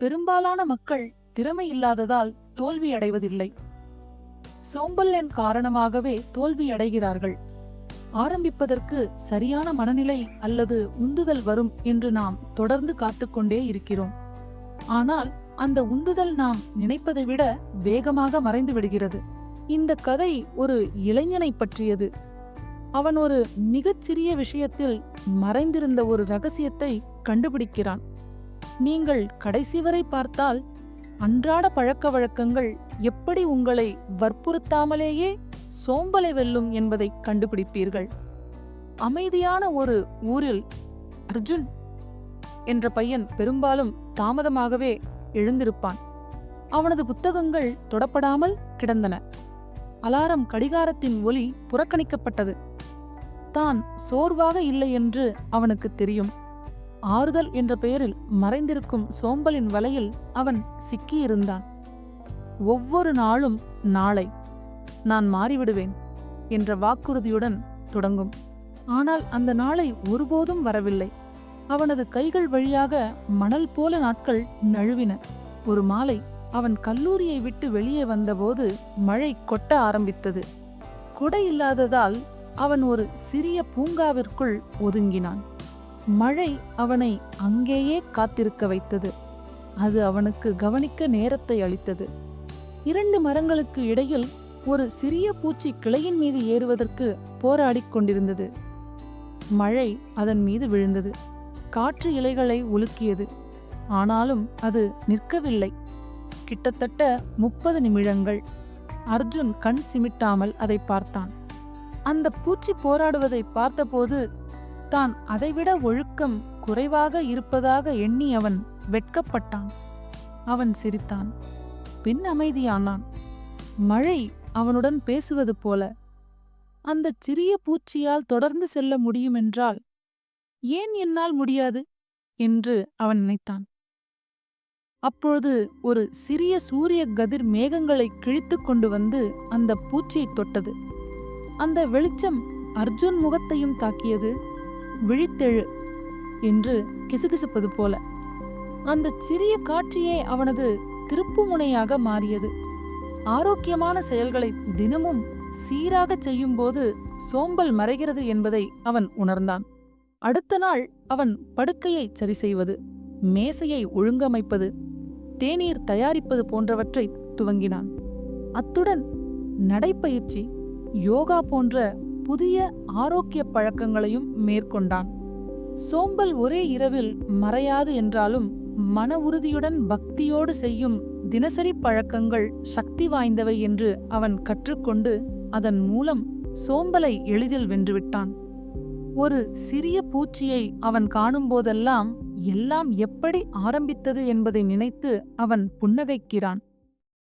பெரும்பாலான மக்கள் திறமை இல்லாததால் தோல்வியடைவதில்லை சோம்பலின் காரணமாகவே தோல்வியடைகிறார்கள் ஆரம்பிப்பதற்கு சரியான மனநிலை அல்லது உந்துதல் வரும் என்று நாம் தொடர்ந்து காத்துக்கொண்டே இருக்கிறோம். ஆனால் அந்த உந்துதல் நாம் நினைப்பதை விட வேகமாக மறைந்து விடுகிறது. இந்த கதை ஒரு இளைஞனை பற்றியது. அவன் ஒரு மிகச்சிறிய விஷயத்தில் மறைந்திருந்த ஒரு ரகசியத்தை கண்டுபிடிக்கிறான். நீங்கள் கடைசி வரை பார்த்தால் அன்றாட பழக்க வழக்கங்கள் எப்படி உங்களை வற்புறுத்தாமலேயே சோம்பலை வெல்லும் என்பதை கண்டுபிடிப்பீர்கள். அமைதியான ஒரு ஊரில் அர்ஜுன் என்ற பையன் பெரும்பாலும் தாமதமாகவே எழுந்திருப்பான். அவனது புத்தகங்கள் தொடப்படாமல் கிடந்தன. அலாரம் கடிகாரத்தின் ஒலி புறக்கணிக்கப்பட்டது. தான் சோர்வாக இல்லை என்று அவனுக்கு தெரியும். ஆறுதல் என்ற பெயரில் மறைந்திருக்கும் சோம்பலின் வலையில் அவன் சிக்கியிருந்தான். ஒவ்வொரு நாளும் நாளை நான் மாறிவிடுவேன் என்ற வாக்குறுதியுடன் தொடங்கும். ஆனால் அந்த நாளை ஒருபோதும் வரவில்லை. அவனது கைகள் வழியாக மணல் போல நாட்கள் நழுவின. ஒரு மாலை அவன் கல்லூரியை விட்டு வெளியே வந்தபோது மழை கொட்ட ஆரம்பித்தது. குடை இல்லாததால் அவன் ஒரு சிறிய பூங்காவிற்குள் ஒதுங்கினான். மழை அவனை அங்கேயே காத்திருக்க வைத்தது. அது அவனுக்கு கவனிக்க நேரத்தை அளித்தது. இரண்டு மரங்களுக்கு இடையில் ஒரு சிறிய பூச்சி கிளையின் மீது ஏறுவதற்கு போராடிக் கொண்டிருந்தது. மழை அதன் மீது விழுந்தது. காற்று இலைகளை உலுக்கியது. ஆனாலும் அது நிற்கவில்லை. கிட்டத்தட்ட முப்பது நிமிடங்கள். அர்ஜுன் கண் சிமிட்டாமல் அதை பார்த்தான். அந்த பூச்சி போராடுவதை பார்த்தபோது தான் அதைவிட ஒழுக்கம் குறைவாக இருப்பதாக எண்ணி அவன் வெட்கப்பட்டான். அவன் சிரித்தான். பின் அமைதியானான். மழை அவனுடன் பேசுவது போல. அந்தச் சிறிய பூச்சியால் தொடர்ந்து செல்ல முடியுமென்றால் ஏன் என்னால் முடியாது? என்று அவன் நினைத்தான். அப்பொழுது ஒரு சிறிய சூரிய கதிர் மேகங்களை கிழித்து கொண்டு வந்து அந்த பூச்சியை தொட்டது. அந்த வெளிச்சம் அர்ஜுன் முகத்தையும் தாக்கியது. விழித்தெழு என்று கிசுகிசுப்பது போல. அந்த சிறிய காட்சியே அவனது திருப்புமுனையாக மாறியது. ஆரோக்கியமான செயல்களை தினமும் சீராக செய்யும்போது சோம்பல் மறைகிறது என்பதை அவன் உணர்ந்தான். அடுத்த நாள் அவன் படுக்கையை சரி செய்வது மேசையை ஒழுங்கமைப்பது தேநீர் தயாரிப்பது போன்றவற்றை துவங்கினான். அத்துடன் நடைப்பயிற்சி யோகா போன்ற புதிய ஆரோக்கிய பழக்கங்களையும் மேற்கொண்டான். சோம்பல் ஒரே இரவில் மறையாது என்றாலும் மன உறுதியுடன் பக்தியோடு செய்யும் தினசரி பழக்கங்கள் சக்தி வாய்ந்தவை என்று அவன் கற்றுக்கொண்டு அதன் மூலம் சோம்பலை எளிதில் வென்றுவிட்டான். ஒரு சிறிய பூச்சியை அவன் காணும்போதெல்லாம் எல்லாம் எப்படி ஆரம்பித்தது என்பதை நினைத்து அவன் புன்னகைக்கிறான்.